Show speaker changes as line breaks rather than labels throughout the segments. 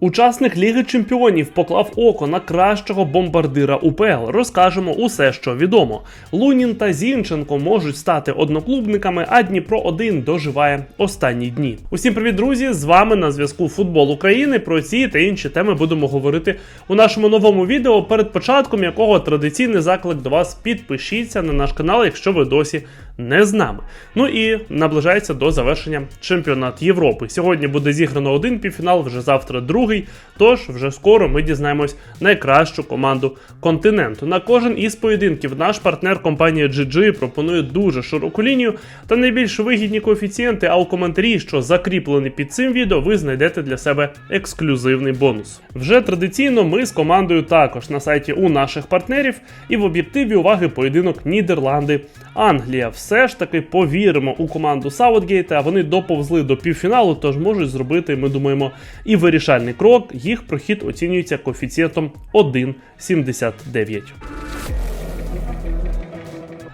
Учасник Ліги Чемпіонів поклав око на кращого бомбардира УПЛ. Розкажемо усе, що відомо. Лунін та Зінченко можуть стати одноклубниками, а Дніпро 1 доживає останні дні. Усім привіт, друзі! З вами на зв'язку Футбол України. Про ці та інші теми будемо говорити у нашому новому відео, перед початком якого традиційний заклик до вас підпишіться на наш канал, якщо ви досі не з нами. Ну і наближається до завершення чемпіонат Європи. Сьогодні буде зіграно один півфінал, вже завтра другий. Тож вже скоро ми дізнаємось найкращу команду континенту. На кожен із поєдинків наш партнер компанія GG пропонує дуже широку лінію та найбільш вигідні коефіцієнти. А у коментарі, що закріплені під цим відео, ви знайдете для себе ексклюзивний бонус. Вже традиційно ми з командою також на сайті у наших партнерів і в об'єктиві уваги поєдинок Нідерланди. Англія все ж таки повіримо у команду Саутгейта. Вони доповзли до півфіналу, тож можуть зробити, ми думаємо, і вирішальний крок. Їх прохід оцінюється коефіцієнтом 1,79.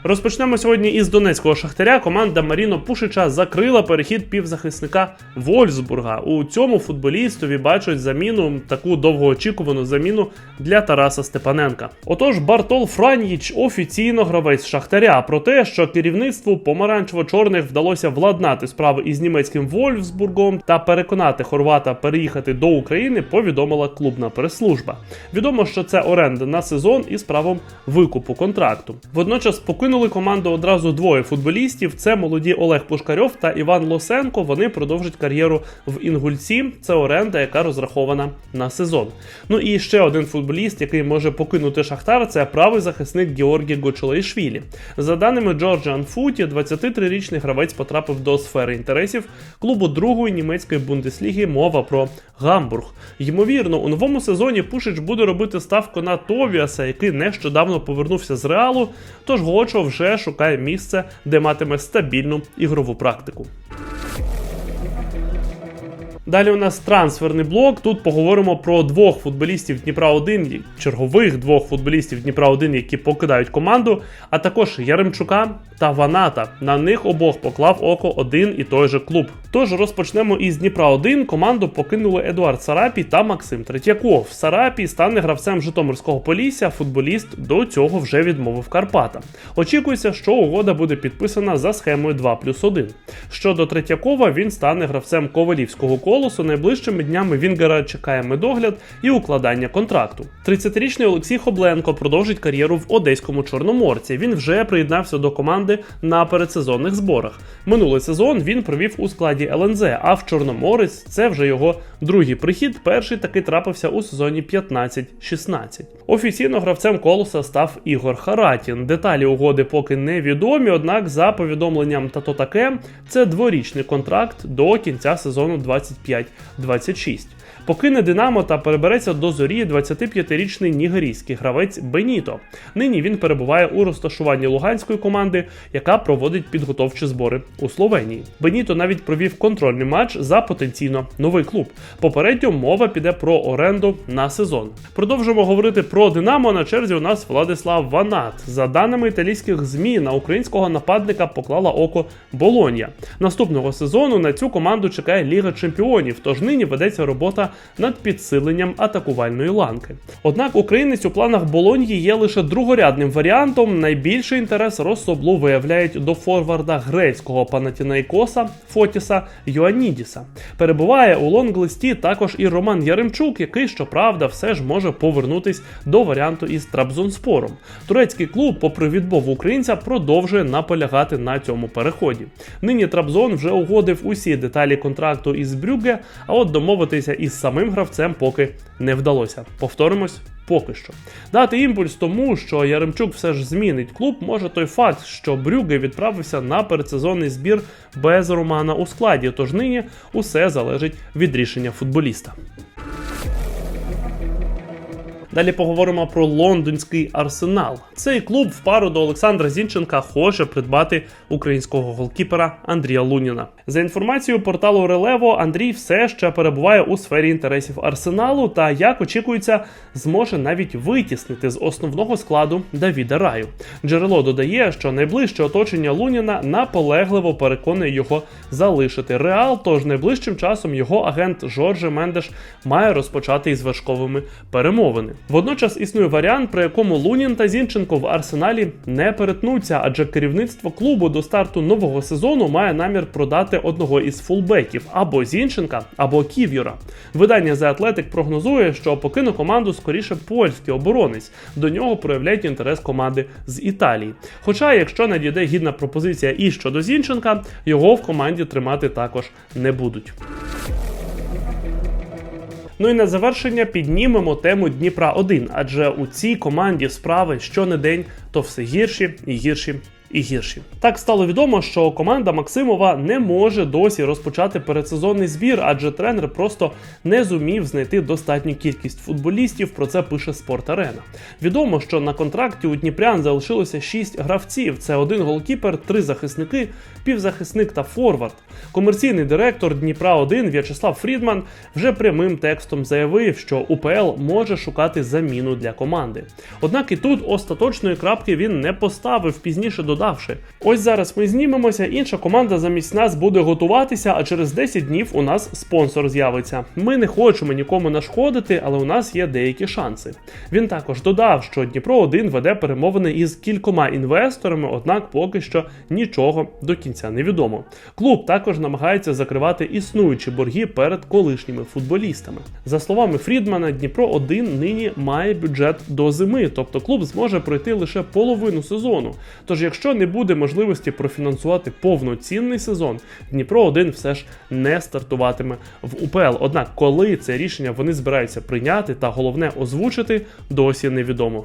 Розпочнемо сьогодні із донецького шахтаря. Команда Маріно Пушича закрила перехід півзахисника Вольсбурга. У цьому футболістові бачать заміну, таку довгоочікувану заміну для Тараса Степаненка. Отож, Бартол Франніч офіційно гравець Шахтаря. Про те, що керівництву помаранчево-чорних вдалося владнати справи із німецьким Вольфсбургом та переконати хорвата переїхати до України, повідомила клубна прес-служба. Відомо, що це оренда на сезон із правом викупу контракту. Водночас покинули команду одразу двоє футболістів: це молоді Олег Пушкарьов та Іван Лосенко. Вони продовжать кар'єру в Інгульці. Це оренда, яка розрахована на сезон. Ну і ще один футболіст, який може покинути Шахтар, це правий захисник Георгій Гочолейшвілі. За даними Джорджа Анфуті, 23-річний гравець потрапив до сфери інтересів клубу другої німецької бундесліги. Мова про Гамбург. Ймовірно, у новому сезоні Пушич буде робити ставку на Товіаса, який нещодавно повернувся з реалу. Тож Гочо вже шукає місце, де матиме стабільну ігрову практику. Далі у нас трансферний блок. Тут поговоримо про двох футболістів Дніпра 1 чергових двох футболістів Дніпра 1 які покидають команду, а також Яремчука та Ваната. На них обох поклав око один і той же клуб. Тож розпочнемо із Дніпра 1 Команду покинули Едуард Сарапій та Максим Третьяков. Сарапій стане гравцем Житомирського Полісся. Футболіст до цього вже відмовив Карпата. Очікується, що угода буде підписана за схемою 2 плюс 1. Щодо Третьякова, він стане гравцем Ковалівського колосу. Найближчими днями Вінгера чекає медогляд і укладання контракту. 30-річний Олексій Хобленко продовжить кар'єру в одеському чорноморці. Він вже приєднався до команди на передсезонних зборах. Минулий сезон він провів у складі ЛНЗ, а в Чорноморець це вже його другий прихід. Перший таки трапився у сезоні 15-16. Офіційно гравцем колоса став Ігор Харатін. Деталі угоди поки невідомі, однак за повідомленням Тато таке це дворічний контракт до кінця сезону 25-26. Покине Динамо та перебереться до зорі 25-річний нігерійський гравець Беніто. Нині він перебуває у розташуванні луганської команди, яка проводить підготовчі збори у Словенії. Беніто навіть провів контрольний матч за потенційно новий клуб. Попередньо мова піде про оренду на сезон. Продовжимо говорити про Динамо. На черзі у нас Владислав Ванат. За даними італійських змі, на українського нападника поклала око Болонья. Наступного сезону на цю команду чекає Ліга Чемпіонів, тож нині ведеться робота над підсиленням атакувальної ланки. Однак українець у планах Болоньї є лише другорядним варіантом. Найбільший інтерес Россоблу виявляють до форварда грецького Панатінайкоса Фотіса Йоанідіса. Перебуває у лонглисті також і Роман Яремчук, який, щоправда, все ж може повернутись до варіанту із Трабзонспором. Турецький клуб, попри відмову українця, продовжує наполягати на цьому переході. Нині Трабзон вже угодив усі деталі контракту із Брюгге, а от домовитися із самим гравцем поки не вдалося. Повторимось. Поки що дати імпульс тому, що Яремчук все ж змінить клуб, може той факт, що Брюге відправився на передсезонний збір без Романа у складі. Тож нині усе залежить від рішення футболіста. Далі поговоримо про лондонський арсенал. Цей клуб в пару до Олександра Зінченка хоче придбати українського голкіпера Андрія Луніна. За інформацією порталу Релево, Андрій все ще перебуває у сфері інтересів арсеналу та, як очікується, зможе навіть витіснити з основного складу Давіда Раю. Джерело додає, що найближче оточення Луніна наполегливо переконує його залишити Реал. Тож найближчим часом його агент Жорже Мендеш має розпочати із вершковими перемовини. Водночас існує варіант, при якому Лунін та Зінченко в арсеналі не перетнуться, адже керівництво клубу до старту нового сезону має намір продати одного із фулбеків або Зінченка, або Ків'юра. Видання The Athletic прогнозує, що покине команду скоріше польський оборонець. До нього проявляють інтерес команди з Італії. Хоча, якщо надійде гідна пропозиція і щодо Зінченка, його в команді тримати також не будуть. Ну і на завершення піднімемо тему Дніпра 1 адже у цій команді справи що не день, то все гірші і гірші. І гірші так стало відомо, що команда Максимова не може досі розпочати передсезонний збір, адже тренер просто не зумів знайти достатню кількість футболістів. Про це пише Спорт Арена. Відомо, що на контракті у Дніпрян залишилося 6 гравців: це один голкіпер, три захисники, півзахисник та форвард. Комерційний директор Дніпра 1 В'ячеслав Фрідман вже прямим текстом заявив, що УПЛ може шукати заміну для команди. Однак і тут остаточної крапки він не поставив, пізніше додавши: ось зараз ми знімемося, інша команда замість нас буде готуватися, а через 10 днів у нас спонсор з'явиться. Ми не хочемо нікому нашкодити, але у нас є деякі шанси. Він також додав, що Дніпро 1 веде перемовини із кількома інвесторами, однак поки що нічого до кінця не відомо. Клуб також намагається закривати існуючі борги перед колишніми футболістами. За словами Фрідмана, Дніпро 1 нині має бюджет до зими, тобто клуб зможе пройти лише половину сезону. Тож, не буде можливості профінансувати повноцінний сезон, Дніпро 1 все ж не стартуватиме в УПЛ. Однак, коли це рішення вони збираються прийняти та головне озвучити, досі невідомо.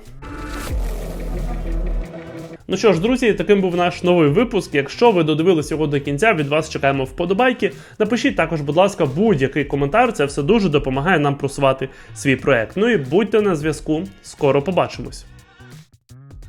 Ну що ж, друзі, таким був наш новий випуск. Якщо ви додивились його до кінця, від вас чекаємо вподобайки. Напишіть також, будь ласка, будь-який коментар. Це все дуже допомагає нам просувати свій проект. Ну і будьте на зв'язку. Скоро побачимось.